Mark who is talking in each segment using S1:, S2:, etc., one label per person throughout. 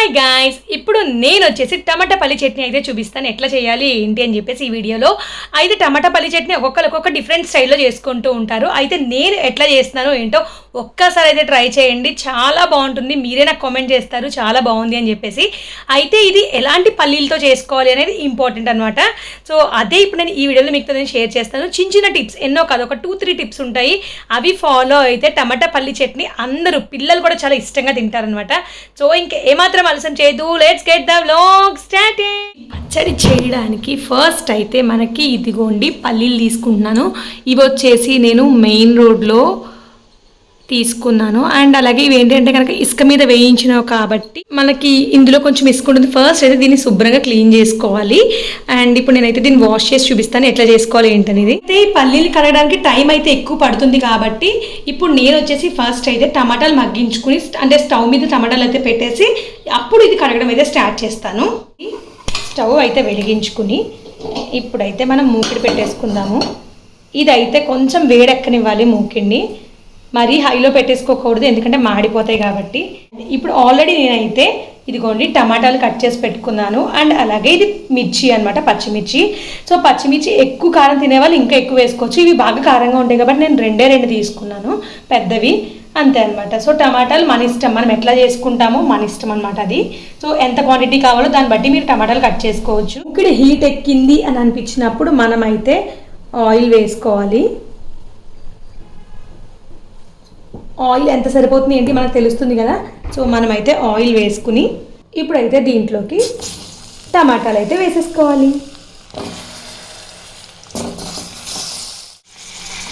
S1: Hi guys ఇప్పుడు నేను వచ్చేసి టమాటా పల్లి చట్నీ అయితే చూపిస్తాను. ఎట్లా చేయాలి ఏంటి అని చెప్పేసి ఈ వీడియోలో. అయితే టమాటా పల్లి చట్నీ ఒక్కొక్కరు ఒక్కొక్క డిఫరెంట్ స్టైల్లో చేసుకుంటూ ఉంటారు. అయితే నేను ఎట్లా చేస్తున్నానో ఏంటో ఒక్కసారి అయితే ట్రై చేయండి. చాలా బాగుంటుంది. మీరే నాకు కామెంట్ చేస్తారు. చాలా బాగుంది అని చెప్పేసి. అయితే ఇది ఎలాంటి పల్లీలతో చేసుకోవాలి అనేది ఇంపార్టెంట్ అనమాట సో అదే ఇప్పుడు నేను ఈ వీడియోలో మీకు నేను షేర్ చేస్తాను. చిన్న చిన్న టిప్స్ ఎన్నో కాదు ఒక టూ త్రీ టిప్స్ ఉంటాయి. అవి ఫాలో అయితే టమాటా పల్లి చట్నీ అందరూ పిల్లలు కూడా చాలా ఇష్టంగా తింటారనమాట సో ఇంకా ఏమాత్రం ఆలస్యం చేయదు let's get the vlog starting పచ్చడి చేయడానికి ఫస్ట్ అయితే మనకి ఇదిగోండి పల్లీలు తీసుకుంటున్నాను. ఇవి వచ్చేసి నేను మెయిన్ రోడ్లో తీసుకున్నాను. అండ్ అలాగే ఇవి ఏంటంటే కనుక ఇసుక మీద వేయించినావు కాబట్టి మనకి ఇందులో కొంచెం ఇసుక ఉంటుంది. ఫస్ట్ అయితే దీన్ని శుభ్రంగా క్లీన్ చేసుకోవాలి. అండ్ ఇప్పుడు నేనైతే దీన్ని వాష్ చేసి చూపిస్తాను. ఎట్లా చేసుకోవాలి ఏంటనేది. అయితే ఈ పల్లీలు కడగడానికి టైం అయితే ఎక్కువ పడుతుంది కాబట్టి ఇప్పుడు నేను వచ్చేసి ఫస్ట్ అయితే టమాటాలు మగ్గించుకుని అంటే స్టవ్ మీద టమాటాలు అయితే పెట్టేసి అప్పుడు ఇది కడగడం అయితే స్టార్ట్ చేస్తాను. స్టవ్ అయితే వెలిగించుకుని ఇప్పుడైతే మనం మూకిడి పెట్టేసుకుందాము. ఇదైతే కొంచెం వేడెక్కనివ్వాలి మూకిడిని. మరీ హైలో పెట్టేసుకోకూడదు ఎందుకంటే మాడిపోతాయి కాబట్టి. ఇప్పుడు ఆల్రెడీ నేనైతే ఇదిగోండి టమాటాలు కట్ చేసి పెట్టుకున్నాను అండ్ అలాగే ఇది మిర్చి అనమాట పచ్చిమిర్చి. సో పచ్చిమిర్చి ఎక్కువ కారం తినేవాళ్ళు ఇంకా ఎక్కువ వేసుకోవచ్చు. ఇవి బాగా కారంగా ఉంటాయి కాబట్టి నేను రెండే రెండు తీసుకున్నాను పెద్దవి. అంతే అనమాట సో టమాటాలు మన ఇష్టం మనం ఎట్లా చేసుకుంటామో మన ఇష్టం అనమాట అది. సో ఎంత క్వాంటిటీ కావాలో దాన్ని బట్టి మీరు టమాటాలు కట్ చేసుకోవచ్చు. ఇక్కడ హీట్ ఎక్కింది అని అనిపించినప్పుడు మనమైతే ఆయిల్ వేసుకోవాలి. ఆయిల్ ఎంత సరిపోతుంది ఏంటి మనకు తెలుస్తుంది కదా? సో మనమైతే ఆయిల్ వేసుకుని ఇప్పుడైతే దీంట్లోకి టమాటాలు అయితే వేసేసుకోవాలి.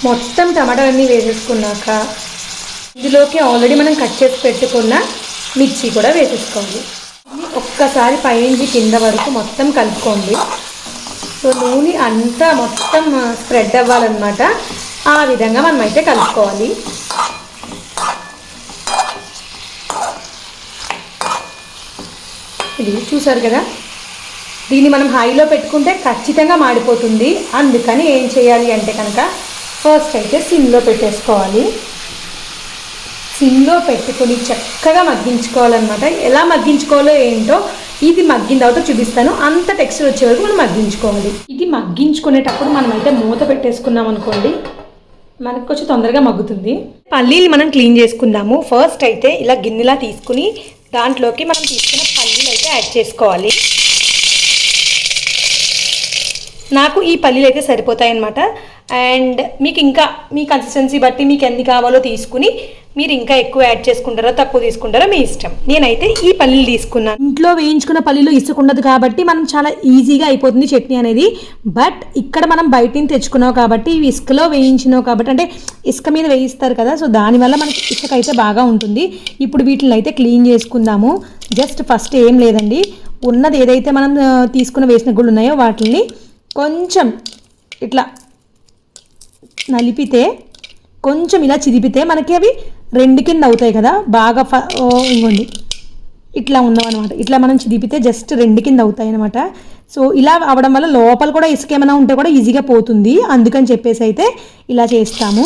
S1: మొత్తం టమాటాలన్నీ వేసేసుకున్నాక ఇందులోకి ఆల్రెడీ మనం కట్ చేసి పెట్టుకున్న మిర్చి కూడా వేసేసుకోవాలి. ఒక్కసారి పైనుంచి కింద వరకు మొత్తం కలుపుకోండి. సో నూనె అంతా మొత్తం స్ప్రెడ్ అవ్వాలన్నమాట. ఆ విధంగా మనం అయితే కలుపుకోవాలి. ఇది చూసారు కదా? దీన్ని మనం హైలో పెట్టుకుంటే ఖచ్చితంగా మాడిపోతుంది. అందుకని ఏం చేయాలి అంటే కనుక ఫస్ట్ అయితే సిమ్లో పెట్టేసుకోవాలి. సిమ్లో పెట్టుకొని చక్కగా మగ్గించుకోవాలన్నమాట. ఎలా మగ్గించుకోవాలో ఏంటో ఇది మగ్గిన తర్వాత చూపిస్తాను. అంత టెక్స్చర్ వచ్చే వరకు మనం మగ్గించుకోవాలి. ఇది మగ్గించుకునేటప్పుడు మనం అయితే మూత పెట్టేసుకున్నాం అనుకోండి మనకు కొంచెం తొందరగా మగ్గుతుంది. పల్లీలు మనం క్లీన్ చేసుకుందాము. ఫస్ట్ అయితే ఇలా గిన్నెలా తీసుకుని దాంట్లోకి మనం తీసుకున్న పల్లీలు అయితే యాడ్ చేసుకోవాలి. నాకు ఈ పల్లీలు అయితే సరిపోతాయన్నమాట. అండ్ మీకు ఇంకా మీ కన్సిస్టెన్సీ బట్టి మీకు ఎన్ని కావాలో తీసుకుని మీరు ఇంకా ఎక్కువ యాడ్ చేసుకుంటారో తక్కువ తీసుకుంటారో మీ ఇష్టం. నేనైతే ఈ పల్లీలు తీసుకున్నాను. ఇంట్లో వేయించుకున్న పల్లీలు ఇసుకుండదు కాబట్టి మనం చాలా ఈజీగా అయిపోతుంది చట్నీ అనేది. బట్ ఇక్కడ మనం బయట తెచ్చుకున్నావు కాబట్టి ఇవి ఇసుకలో వేయించినావు కాబట్టి అంటే ఇసుక మీద వేయిస్తారు కదా సో దానివల్ల మనకి ఇసుక అయితే బాగా ఉంటుంది. ఇప్పుడు వీటిని అయితే క్లీన్ చేసుకుందాము. జస్ట్ ఫస్ట్ ఏం లేదండి. ఉన్నది ఏదైతే మనం తీసుకున్న వేసిన గుళ్ళు ఉన్నాయో వాటిని కొంచెం ఇట్లా నలిపితే కొంచెం ఇలా చిదిపితే మనకి అవి రెండు కింద అవుతాయి కదా బాగా ఫ ఇంకోండి ఇట్లా ఉన్నామన్నమాట. ఇట్లా మనం చిదిపితే జస్ట్ రెండు కింద అవుతాయి అనమాట సో ఇలా అవడం వల్ల లోపల కూడా ఇసుక ఏమైనా ఉంటే కూడా ఈజీగా పోతుంది. అందుకని చెప్పేసి అయితే ఇలా చేస్తాము.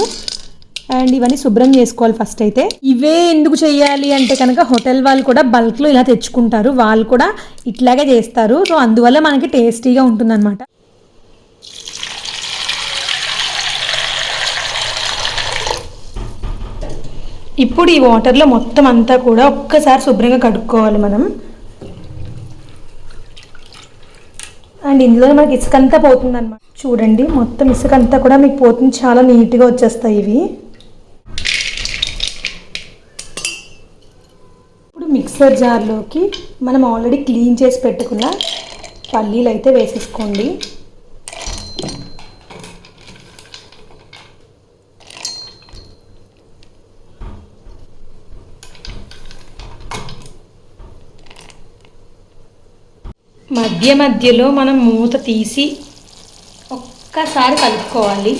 S1: అండ్ ఇవన్నీ శుభ్రం చేసుకోవాలి ఫస్ట్ అయితే. ఇవే ఎందుకు చేయాలి అంటే కనుక హోటల్ వాళ్ళు కూడా బల్క్లో ఇలా తెచ్చుకుంటారు. వాళ్ళు కూడా ఇట్లాగే చేస్తారు. సో అందువల్ల మనకి టేస్టీగా ఉంటుందన్నమాట. ఇప్పుడు ఈ వాటర్లో మొత్తం అంతా కూడా ఒక్కసారి శుభ్రంగా కడుక్కోవాలి మనం. అండ్ ఇందులో మనకి ఇసుక అంతా పోతుంది అనమాట చూడండి మొత్తం ఇసుక అంతా కూడా మీకు పోతుంది. చాలా నీట్గా వచ్చేస్తాయి ఇవి. ఇప్పుడు మిక్సర్ జార్లోకి మనం ఆల్రెడీ క్లీన్ చేసి పెట్టుకున్న పల్లీలు అయితే వేసేసుకోండి. మధ్య మధ్యలో మనం మూత తీసి ఒక్కసారి కలుపుకోవాలి.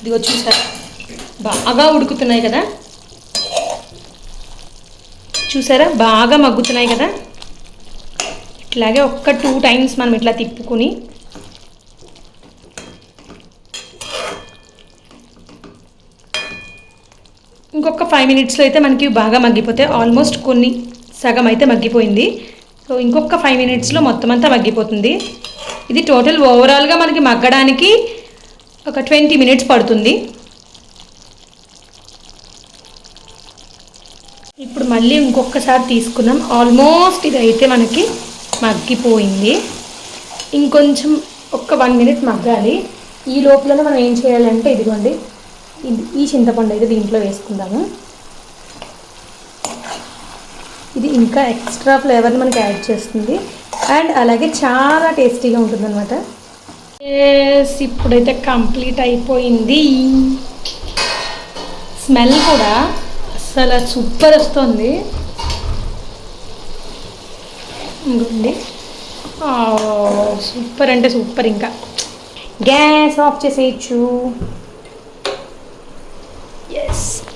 S1: ఇదిగో చూసారా? బాగా ఉడుకుతున్నాయి కదా? చూసారా? బాగా మగ్గుతున్నాయి కదా? ఇట్లాగే ఒక్క టూ టైమ్స్ మనం ఇట్లా తిప్పుకుని ఇంకొక ఫైవ్ మినిట్స్లో అయితే మనకి బాగా మగ్గిపోతే ఆల్మోస్ట్ కొన్ని సగం అయితే మగ్గిపోయింది. సో ఇంకొక ఫైవ్ మినిట్స్లో మొత్తం అంతా మగ్గిపోతుంది. ఇది టోటల్ ఓవరాల్గా మనకి మగ్గడానికి ఒక ట్వంటీ మినిట్స్ పడుతుంది. ఇప్పుడు మళ్ళీ ఇంకొకసారి తీసుకున్నాం ఆల్మోస్ట్ ఇది అయితే మనకి మగ్గిపోయింది. ఇంకొంచెం ఒక్క వన్ మినిట్ మగ్గాలి. ఈ లోపల మనం ఏం చేయాలంటే ఇదిగోండి ఇది- ఈ చింతపండు అయితే దీంట్లో వేసుకుందాము. ఇది ఇంకా ఎక్స్ట్రా ఫ్లేవర్ని మనకి యాడ్ చేస్తుంది. అండ్ అలాగే చాలా టేస్టీగా ఉంటుంది అనమాట ఇప్పుడైతే కంప్లీట్ అయిపోయింది. స్మెల్ కూడా అసలు సూపర్ వస్తుంది. ఇంకోండి సూపర్ అంటే సూపర్ ఇంకా. గ్యాస్ ఆఫ్ చేసేయచ్చు.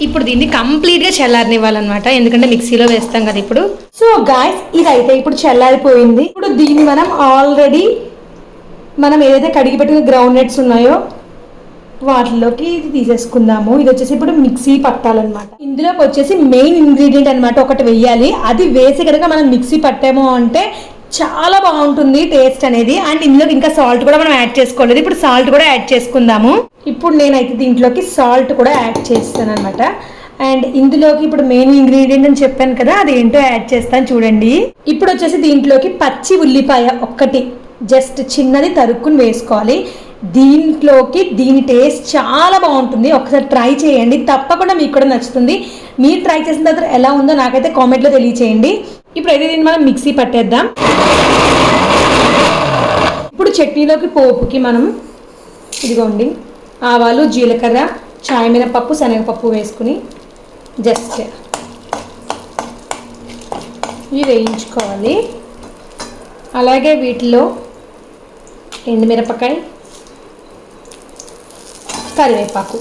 S1: ఇప్పుడు దీన్ని కంప్లీట్గా చల్లారనివ్వాలన్నమాట. ఎందుకంటే మిక్సీలో వేస్తాం కదా ఇప్పుడు. సో గాయస్ ఇదైతే ఇప్పుడు చల్లారిపోయింది. ఇప్పుడు దీన్ని మనం ఆల్రెడీ మనం ఏదైతే కడిగి పెట్టిన గ్రౌండ్ నట్స్ ఉన్నాయో వాటిలోకి ఇది తీసేసుకుందాము. ఇది వచ్చేసి ఇప్పుడు మిక్సీ పట్టాలన్నమాట. ఇందులోకి వచ్చేసి మెయిన్ ఇంగ్రీడియంట్ అన్నమాట ఒకటి వెయ్యాలి అది వేసి కనుక మనం మిక్సీ పట్టాము అంటే చాలా బాగుంటుంది టేస్ట్ అనేది. అండ్ ఇందులోకి ఇంకా సాల్ట్ కూడా మనం యాడ్ చేసుకోలేదు. ఇప్పుడు సాల్ట్ కూడా యాడ్ చేసుకుందాము. ఇప్పుడు నేనైతే దీంట్లోకి సాల్ట్ కూడా యాడ్ చేస్తాను అనమాట అండ్ ఇందులోకి ఇప్పుడు మెయిన్ ఇంగ్రీడియంట్ అని చెప్పాను కదా అది ఏంటో యాడ్ చేస్తాను చూడండి. ఇప్పుడు వచ్చేసి దీంట్లోకి పచ్చి ఉల్లిపాయ ఒక్కటి. జస్ట్ చిన్నది తరుక్కుని వేసుకోవాలి. దీంట్లోకి దీని టేస్ట్ చాలా బాగుంటుంది. ఒకసారి ట్రై చేయండి. తప్పకుండా మీకు కూడా నచ్చుతుంది. మీరు ట్రై చేసిన తర్వాత ఎలా ఉందో నాకైతే కామెంట్లో తెలియచేయండి. ఇప్పుడైతే దీన్ని మనం మిక్సీ పట్టేద్దాం. ఇప్పుడు చట్నీలోకి పోపుకి మనం ఇదిగోండి ఆవాలు జీలకర్ర చాయ్ మినపప్పు శనగపప్పు వేసుకుని జస్ట్ ఇవి వేయించుకోవాలి. అలాగే వీటిలో ఎండుమిరపకాయ కరివేపాకు.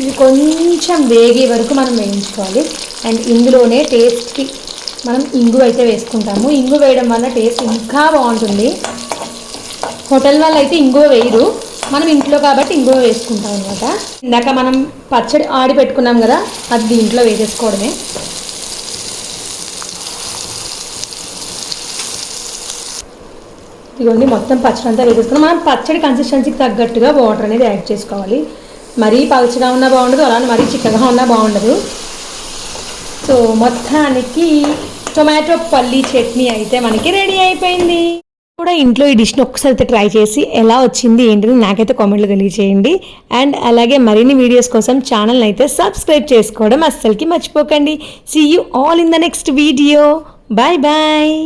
S1: ఇవి కొంచెం వేగే వరకు మనం వేయించుకోవాలి. అండ్ ఇందులోనే టేస్ట్కి మనం ఇంగు అయితే వేసుకుంటాము. ఇంగు వేయడం వల్ల టేస్ట్ ఇంకా బాగుంటుంది. హోటల్ వాళ్ళు అయితే ఇంగువ వేయరు. మనం ఇంట్లో కాబట్టి ఇంగువ వేసుకుంటాం అనమాట ఇందాక మనం పచ్చడి ఆడి పెట్టుకున్నాం కదా అది దీంట్లో వేసేసుకోవడమే. ఇదిగోండి మొత్తం పచ్చడి అంతా వేసేసుకున్నాం. మనం పచ్చడి కన్సిస్టెన్సీకి తగ్గట్టుగా వాటర్ అనేది యాడ్ చేసుకోవాలి. మరీ పలుచగా ఉన్నా బాగుండదు అలానే మరీ చిక్కగా ఉన్నా బాగుండదు. సో మొత్తానికి టొమాటో పల్లీ చట్నీ అయితే మనకి రెడీ అయిపోయింది. కూడా ఇంట్లో ఈ డిష్ని ఒక్కసారి అయితే ట్రై చేసి ఎలా వచ్చింది ఏంటిది నాకైతే కామెంట్లో తెలియజేయండి అండ్ అలాగే మరిన్ని వీడియోస్ కోసం ఛానల్ని అయితే సబ్స్క్రైబ్ చేసుకోవడం అస్సలకి మర్చిపోకండి. See you all in the next video bye bye